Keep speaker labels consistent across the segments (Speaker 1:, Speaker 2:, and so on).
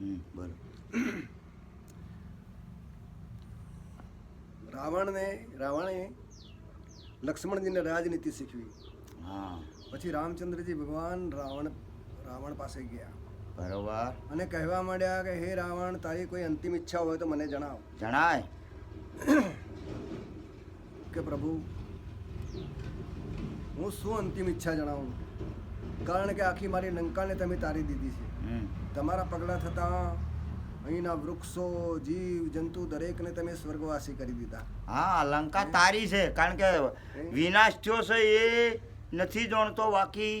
Speaker 1: બોલો
Speaker 2: રાવણને રાવણે લક્ષ્મણજીને રાજનીતિ શીખવી.
Speaker 1: હા.
Speaker 2: પછી રામચંદ્રજી ભગવાન રાવણ રાવણ પાસે ગયા.
Speaker 1: બરોબર.
Speaker 2: અને કહેવા માંડ્યા કે હે રાવણ તારી કોઈ અંતિમ ઈચ્છા હોય તો મને જણાવ.
Speaker 1: જણાય.
Speaker 2: કે પ્રભુ હું શું અંતિમ ઈચ્છા જણાવું? કારણ કે આખી મારી લંકાને તમે તારી દીધી છે. તમારા પગલાં થતાં અહીંના વૃક્ષો જીવ જંતુ દરેકને તમે સ્વર્ગવાસી કરી દીધા.
Speaker 1: હા લંકા તારી છે. કારણ કે વિનાશ થયો છે એ નથી જાણતો બાકી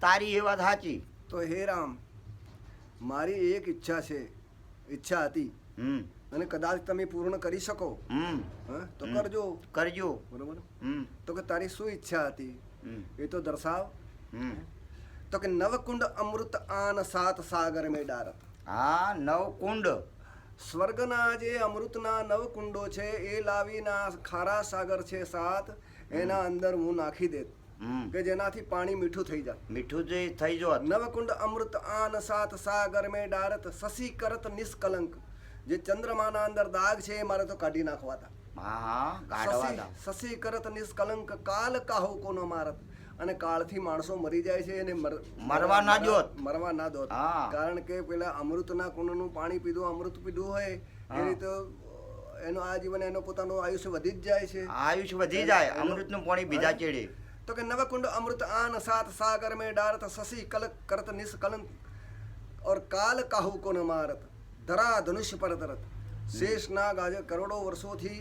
Speaker 1: તારી એ વાત સાચી.
Speaker 2: તો હે રામ મારી એક ઈચ્છા છે. ઈચ્છા હતી. અને કદાચ તમે પૂર્ણ કરી શકો. તો કરજો.
Speaker 1: કરજો.
Speaker 2: બરોબર? તો કે તારી શું ઈચ્છા હતી? એ તો દર્શાવ. તો કે નવકુંડ અમૃત આન સાત સાગર મેં ડારત
Speaker 1: હા નવ
Speaker 2: સ્વર્ગના જે અમૃતના નવ કુંડો છે એ લાવીના ખારા સાગર છે સાત એના અંદર હું નાખી દેત કે જેનાથી પાણી મીઠું થઈ જાય.
Speaker 1: મીઠું જે થઈ જો
Speaker 2: નવકુંડ અમૃત આન સાત સાગર મેં ડારત શશી કરત નિષ્કલંક. જે ચંદ્રમાના અંદર દાગ છે એ મારે તો કાઢી નાખવા હતા શશી કરત નિષ્કલંક કાલ કાહો કોનો મારત? અને કાળથી માણસો મરી જાય છે એને
Speaker 1: મરવા ના દોત.
Speaker 2: મરવા ના દોત કારણ કે પેલા અમૃતના કુંડનું પાણી પીધું અમૃત પીધું હોય એ રીતે એનો આ જીવન એનો પોતાનું આયુષ્ય વધી જ જાય છે.
Speaker 1: આયુષ્ય વધી જાય અમૃતનું પાણી બીજા ચેડે
Speaker 2: તો કે નવકુંડ અમૃત આન સાત સાગર મે ડારત સસી કલ કરત નિષ્કલંક ઓર કાલ કાહુ કોન મારત? ધરા ધનુષ્ય પર તરત શેષ નાગ આજે કરોડો વર્ષોથી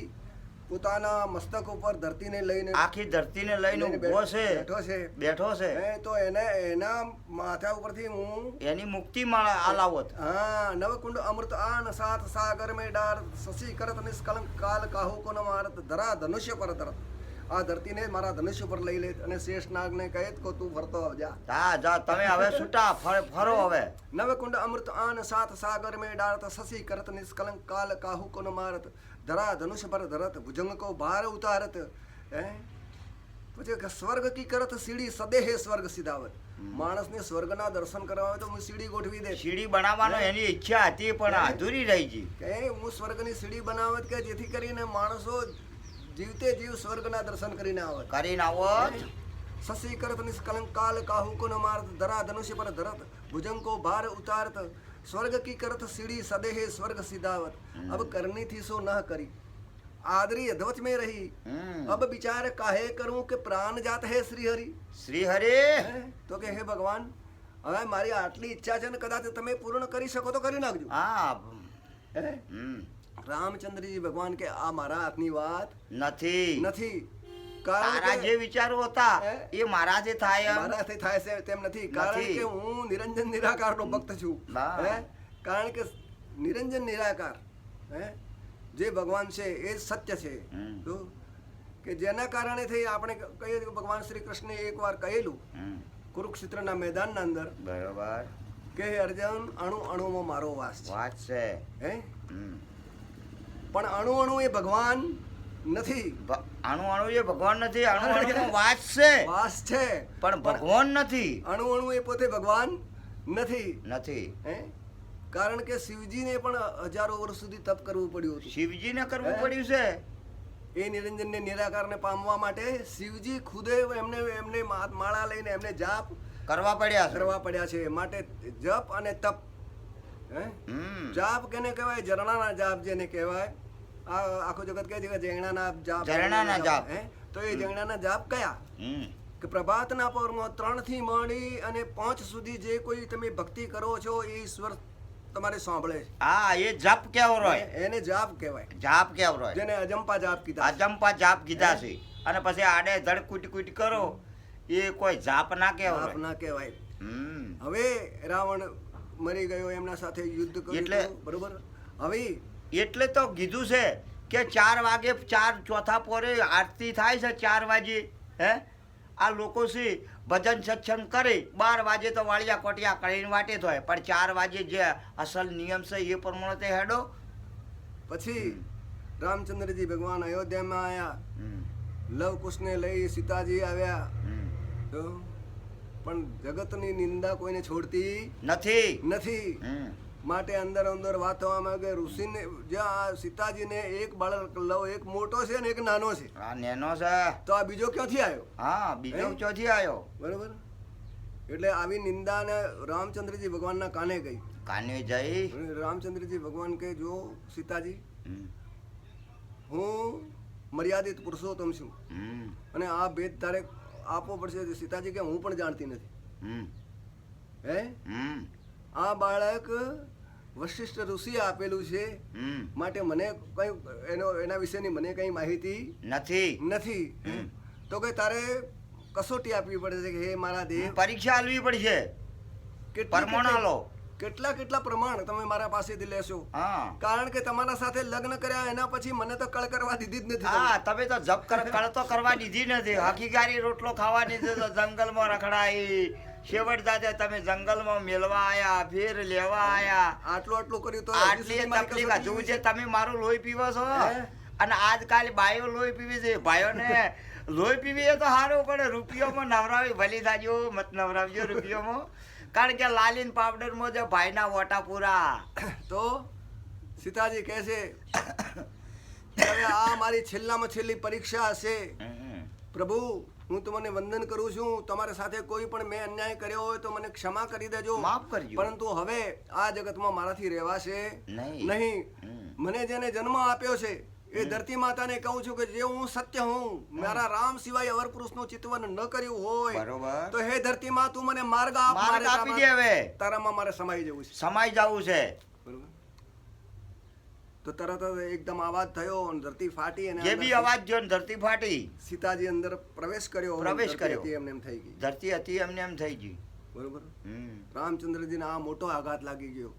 Speaker 2: પોતાના મસ્તક ઉપર ધરતીને લઈને
Speaker 1: આખી ધરતીને લઈને ઊભો છે.
Speaker 2: બેઠો છે.
Speaker 1: બેઠો છે.
Speaker 2: તો એને એના માથા ઉપરથી હું
Speaker 1: એની મુક્તિ માળા આલાવત
Speaker 2: હા નવકુંડ અમૃત આન સાત સાગર મે ડાર સસી કરત નિષ્કલંક કાલ કાહુ કોન મારત? ધરા ધનુષ્ય પર ધરત. આ ધરતીને મારા ધનુષ્ય પર લઈ લે અને શેષ નાગને કહે કો તું ફરતો જા.
Speaker 1: હા જા તમે હવે છૂટા ફરો હવે.
Speaker 2: નવકુંડ અમૃત આન સાત સાગર મે ડારત સસી કરત નિષ્કલંક કાલ કાહુ કોન મારત? ધરા ધનુષ ભર ધરત ભુજંગ કો ભાર ઉતારત પછી સ્વર્ગ કી કરત સીડી સદેહે સ્વર્ગ સીધાવત. માણસને સ્વર્ગના દર્શન કરવા હોય તો હું સીડી ગોઠવી દે.
Speaker 1: સીડી બનાવવાનો એની ઈચ્છા હતી પણ અધૂરી રહી ગઈ.
Speaker 2: કે હું સ્વર્ગની સીડી બનાવત કે જેથી કરીને માણસો જીવતે જીવ સ્વર્ગના દર્શન કરીને આવે
Speaker 1: કરીને આવત.
Speaker 2: સસી કરત નિષ્કલંક કાલ કાહુ કો ન મારત ધરા ધનુષ્ય પર ધરત ભુજંગ કો ભાર ઉતારત स्वर्ग की करत सीढ़ी सदेहे स्वर्ग सिधावत अब करनी थी सो न करी आदरी अध्वच में रही
Speaker 1: હમ.
Speaker 2: अब विचार काहे करूं કે પ્રાણ જાત હે શ્રી હરિ
Speaker 1: શ્રી હરે
Speaker 2: હે? તો કે હે ભગવાન હવે મારી આટલી ઈચ્છા છે ને કદાચ તમે પૂર્ણ કરી શકો તો કરી નાખજો
Speaker 1: હા
Speaker 2: હે?
Speaker 1: હમ.
Speaker 2: રામચંદ્રજી ભગવાન કે આ મારા હાથની વાત
Speaker 1: નથી
Speaker 2: નથી કારણ
Speaker 1: તારા જે વિચારો હતા એ મારા જે થાય
Speaker 2: મારાથી થાય છે તેમ નથી. કારણ કે હું નિરંજન નિરાકાર નો ભક્ત છું. હે? કારણ કે નિરંજન નિરાકાર હે? જે ભગવાન છે એ સત્ય છે. તો કે જેના કારણે થઈ આપણે કહીએ કે ભગવાન શ્રી કૃષ્ણે એકવાર કહેલું કુરુક્ષેત્રના મેદાનના અંદર
Speaker 1: બરાબર.
Speaker 2: કે અર્જુન અણુ અણુમાં મારો વાસ છે.
Speaker 1: વાસ છે.
Speaker 2: હે? પણ અણુ અણુ એ ભગવાન નથી.
Speaker 1: અણુ આણું એ ભગવાન નથી. અણુ અણુ વાસ છે.
Speaker 2: વાસ છે.
Speaker 1: પણ ભગવાન નથી.
Speaker 2: અણુ અણુ એ પોતે ભગવાન નથી.
Speaker 1: નથી.
Speaker 2: હે? કારણ કે શિવજીને પણ હજારો વર્ષ સુધી તપ કરવું પડ્યું હતું.
Speaker 1: શિવજીને કરવું પડ્યું છે.
Speaker 2: એ નિરંજનને નિરાકારને પામવા માટે શિવજી ખુદે એમને એમને માળા લઈને એમને જાપ
Speaker 1: કરવા પડ્યા
Speaker 2: કરવા પડ્યા છે. માટે જપ અને તપ. હે? જાપ કેને કહેવાય? ઝરણાના જાપ જેને કહેવાય. આખું જગત કહે છે કે ઝરણાના જાપ
Speaker 1: ઝરણાના જાપ.
Speaker 2: તો એ ઝરણાના જાપ કયા. કે પ્રભાતના ત્રણ ત્રણથી મળી અને પાંચ સુધી જે કોઈ તમે ભક્તિ કરો છો એ ઈશ્વર તમારે સાંભળે છે.
Speaker 1: હા એ જાપ કેવો રોય
Speaker 2: એને જાપ કહેવાય.
Speaker 1: જાપ કેવો રોય
Speaker 2: જેને અજંપા જાપ કીધા
Speaker 1: અજંપા જાપ કીધા છે. અને પછી આડે ધડ કૂટ કૂટ કરો એ કોઈ જાપ ના કહેવાય
Speaker 2: જાપ ના કહેવાય.
Speaker 1: હમ.
Speaker 2: હવે રાવણ મરી ગયો એમના સાથે યુદ્ધ કર્યું
Speaker 1: એટલે-
Speaker 2: બરોબર? હવે
Speaker 1: એટલે તો કીધું છે કે ચાર વાગે ચાર ચોથા પોરે આરતી થાય છે ચાર વાગે હે? આ લોકો છે ભજન સત્સંગ કરે બાર વાગે તો વાળિયા કોટિયા કરીને વાટે થાય પણ ચાર વાગે જે અસલ નિયમ છે એ પ્રમાણે તે હેડો.
Speaker 2: પછી રામચંદ્રજી ભગવાન અયોધ્યામાં આવ્યા
Speaker 1: લવકુશને
Speaker 2: લવ કુશને લઈ સીતાજી આવ્યા. તો પણ જગતની નિંદા કોઈને છોડતી
Speaker 1: નથી.
Speaker 2: નથી. માટે અંદર અંદર વાત થવામાં કે ઋષિને જે આ સીતાજીને એક બાળક લવ એક મોટો છે ને એક નાનો છે.
Speaker 1: આ નેનો છે.
Speaker 2: તો આ બીજો ક્યાંથી આવ્યો?
Speaker 1: હા બીજો ક્યોથી આવ્યો?
Speaker 2: બરોબર. એટલે આવી નિંદા ને રામચંદ્રજી ભગવાનના કાને ગઈ?
Speaker 1: કાને જઈ
Speaker 2: રામચંદ્રજી ભગવાન કે જો સીતાજી હું મર્યાદિત પુરુષોત્તમ છું. અને આ ભેદ તારે આપવો પડશે સીતાજી કે હું પણ જાણતી નથી. હે? આ બાળક વશિષ્ઠ ઋષિએ આપેલું છે. માટે મને કઈ એનો એના વિશેની મને કઈ માહિતી
Speaker 1: નથી.
Speaker 2: નથી. તો કે તારે કસોટી આપવી પડે છે કે હે મારા દેવ?
Speaker 1: પરીક્ષા આલવી પડશે.
Speaker 2: કે
Speaker 1: પરમાણા લો
Speaker 2: કેટલા કેટલા પ્રમાણ તમે મારા પાસેથી લેશો? કારણ કે તમારા સાથે લગ્ન કર્યા એના પછી મને તો કળ કરવા દીધી જ નથી
Speaker 1: હા
Speaker 2: તમે.
Speaker 1: તો જપ કર કળ તો કરવા દીધી નથી. હકીકારી રોટલો ખાવા દીધો તો જંગલમાં રખડાઈ. છેવટ જાતે તમે જંગલમાં મેળવા આયા ફેર લેવા આયા.
Speaker 2: આટલું આટલું કર્યું તો
Speaker 1: આટલી તકલીફ
Speaker 2: કસોટી
Speaker 1: હજુ જે તમે મારું લોહી પીવો છો. અને આજકાલ બાયો લોહી પીવી છે. ભાઈઓને લોહી પીવી એ તો સારું પણ રૂપિયોમાં નવરાવી ભલી દાજો મત નવરાવજો રૂપિયોમાં. કારણ કે લાલીન પાવડરમાં જે ભાઈના વોટા પૂરા.
Speaker 2: તો? સીતાજી કહે છે આ મારી છેલ્લામાં છેલ્લી પરીક્ષા હશે. પ્રભુ હું તમને વંદન કરું છું. તમારી સાથે કોઈ પણ મેં અન્યાય કર્યો હોય તો મને ક્ષમા કરી દેજો.
Speaker 1: માફ કરજો.
Speaker 2: પરંતુ હવે આ જગતમાં મારાથી રહેવાશે
Speaker 1: નહીં.
Speaker 2: મને જેને જન્મ આપ્યો છે એ ધરતી માતાને કહું છું કે જે હું સત્ય હું મારા રામ સિવાય અવર પુરુષનું ચિતવન ન કર્યું હોય તો હે ધરતી માં તું મને માર્ગ આપ મારે તારામાં મારે સમાઈ જવું છે.
Speaker 1: સમાઈ જવું છે.
Speaker 2: બરોબર. તો તરત જ એકદમ અવાજ થયો અને ધરતી ફાટી અને
Speaker 1: જે બી અવાજ જો ધરતી ફાટી.
Speaker 2: સીતાજી અંદર પ્રવેશ કર્યો
Speaker 1: પ્રવેશ કર્યો.
Speaker 2: એમને એમ થઈ ગઈ.
Speaker 1: ધરતી હતી એમને એમ થઈ ગઈ.
Speaker 2: બરોબર. રામચંદ્રજીને આ મોટો આઘાત લાગી ગયો.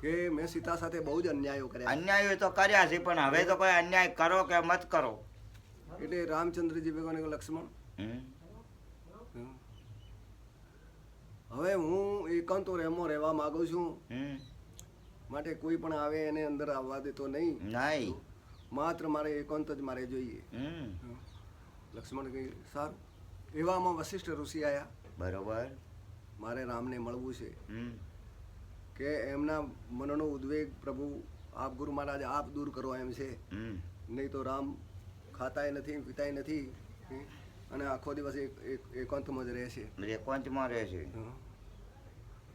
Speaker 2: કે મેં સીતા સાથે બહુ જ અન્યાયો કર્યા.
Speaker 1: અન્યાયો તો કર્યા છે પણ હવે તો કોઈ અન્યાય કરો કે મત કરો.
Speaker 2: એટલે રામચંદ્રજી ભગવાન લક્ષ્મણ? હવે હું એકાંતો રહેમો રહેવા માંગુ છું. માટે કોઈ પણ આવે એને અંદર આવવા દેતો નહીં.
Speaker 1: નહીં.
Speaker 2: માત્ર મારે એકાંત જ મારે જોઈએ. લક્ષ્મણ કહે સારું. એવામાં વશિષ્ઠ ઋષિ આયા.
Speaker 1: બરોબર.
Speaker 2: મારે રામને મળવું છે. કે એમના મનનો ઉદ્વેગ પ્રભુ આપ ગુરુ મહારાજ આપ દૂર કરો એમ છે. નહીં તો રામ ખાતાય નથી પીતાય નથી. અને આખો દિવસ એક એક એકાંતમાં જ રહે છે.
Speaker 1: એકાંતમાં રહે છે.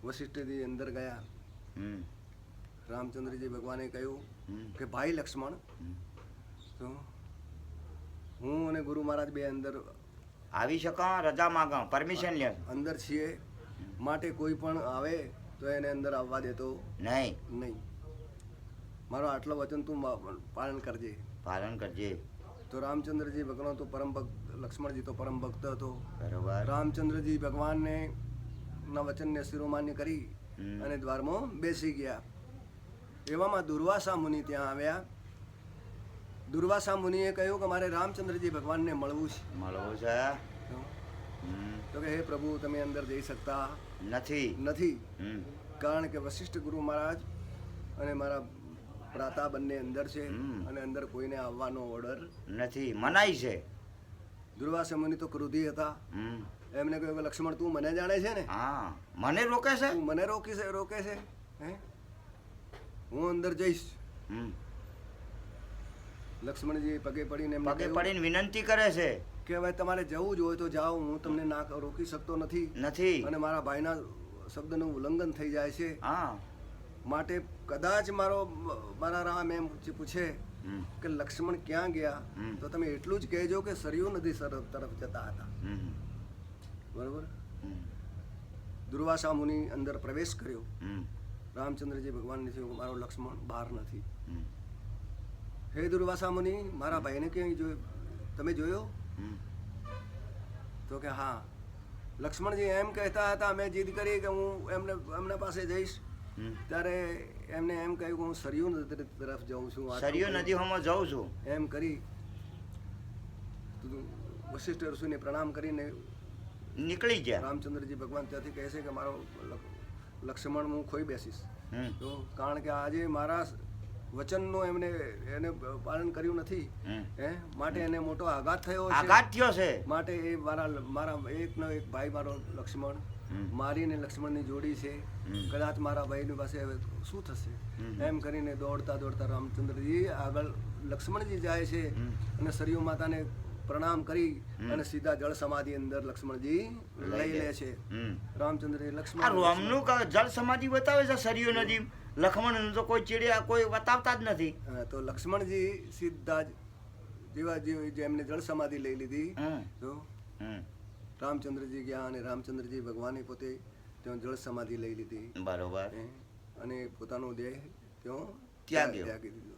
Speaker 2: વશિષ્ઠજી અંદર ગયા. રામચંદ્રજી ભગવાને કહ્યું કે ભાઈ લક્ષ્મણ તો હું અને ગુરુ મહારાજ બે અંદર
Speaker 1: આવી શકો રજા માગો પરમિશન લે
Speaker 2: અંદર છીએ. માટે કોઈ પણ આવે તો એને અંદર આવવા દેતો
Speaker 1: નહીં.
Speaker 2: નહીં. મારો આટલો વચન તું પાલન કરજે.
Speaker 1: પાલન કરજે.
Speaker 2: તો રામચંદ્રજી ભગવાન તો પરમ ભક્ત લક્ષ્મણજી તો પરમ ભક્ત હતો.
Speaker 1: બરોબર.
Speaker 2: રામચંદ્રજી ભગવાનને ના વચનને શિરોમાન્ય કરી અને દ્વારમાં બેસી ગયા. એવામાં દુર્વાસા મુનિ ત્યાં આવ્યા. દુર્વાસા મુનિએ કહ્યું કે મારે રામચંદ્રજી ભગવાનને મળવું છે.
Speaker 1: મળવું છે?
Speaker 2: તો કે હે પ્રભુ તમે અંદર જઈ શકતા
Speaker 1: નથી.
Speaker 2: નથી. કારણ કે વશિષ્ઠ ગુરુ મહારાજ અને મારા પ્રાતા બંને અંદર છે અને અંદર કોઈને આવવાનો ઓર્ડર
Speaker 1: નથી. મનાય છે.
Speaker 2: દુર્વાસા મુનિ તો ક્રોધી હતા. એમને કહ્યું કે લક્ષ્મણ તું મને જાણે છે ને?
Speaker 1: હા. મને રોકે છે?
Speaker 2: મને રોકી છે રોકે છે. હે? હું અંદર જઈશ. લક્ષ્મણજી પગે પડીને
Speaker 1: પગે પડીને વિનંતી કરે છે.
Speaker 2: કે હવે તમારે જવું જ હોય તો જાઓ હું તમને ના રોકી શકતો નથી.
Speaker 1: નથી.
Speaker 2: અને મારા ભાઈના શબ્દનું ઉલ્લંઘન થઈ જાય છે.
Speaker 1: હા.
Speaker 2: માટે કદાચ મારો મારા રામ એમ પૂછે. કે લક્ષ્મણ ક્યાં ગયા તો તમે એટલું જ કહેજો કે સરયુ નદી તરફ જતા હતા. બરોબર? દુર્વાસા મુનિ અંદર પ્રવેશ કર્યો. રામચંદ્રજી ભગવાનને થયું મારો લક્ષ્મણ બહાર નથી. હે દુર્વાસા મુનિ મારા ભાઈને ક્યાંય જોયો તમે જોયો? તો કે હા. લક્ષ્મણજી એમ કહેતા હતા મેં જીદ કરી કે હું એમને એમના પાસે જઈશ. ત્યારે એમને એમ કહ્યું કે હું સરયુ નદી તરફ જાઉં છું
Speaker 1: સરયુ. નદીઓમાં જાઉં છું.
Speaker 2: એમ કરી વશિષ્ઠ ઋષિને પ્રણામ કરીને
Speaker 1: નીકળી ગયા.
Speaker 2: રામચંદ્રજી ભગવાન ત્યાંથી કહે છે કે મારો લક્ષ્મણ હું ખોઈ બેસીશ. તો કારણ કે આજે મારા વચનનો એમને એને પાલન કર્યું નથી. હે? માટે એને મોટો આઘાત થયો છે.
Speaker 1: આઘાત થયો છે?
Speaker 2: માટે એ મારા મારા એકનો એક ભાઈ મારો લક્ષ્મણ. મારી ને લક્ષ્મણની જોડી છે. કદાચ મારા ભાઈની પાસે શું થશે? એમ કરીને દોડતા દોડતા રામચંદ્રજી આગળ લક્ષ્મણજી જાય છે. અને સરયુ માતાને પ્રણામ કરી અને સીધા જળ સમાધિ અંદર લક્ષ્મણજી લઈ લે છે. રામચંદ્ર લક્ષ્મણ
Speaker 1: રોમનું જળ સમાધિ બતાવે છે સરયુ નદી. લક્ષ્મણ તો કોઈ ચીડિયા કોઈ બતાવતા જ નથી.
Speaker 2: તો લક્ષ્મણજી સીધા જ જેવા જેમને જળ સમાધિ લઈ લીધી. તો રામચંદ્રજી ગયા અને રામચંદ્રજી ભગવાને પોતે ત્યાં જળ સમાધિ લઈ લીધી.
Speaker 1: બરોબર.
Speaker 2: અને પોતાનો દેહ ત્યાં
Speaker 1: ત્યાગ્યો.
Speaker 2: ત્યાગી દીધો.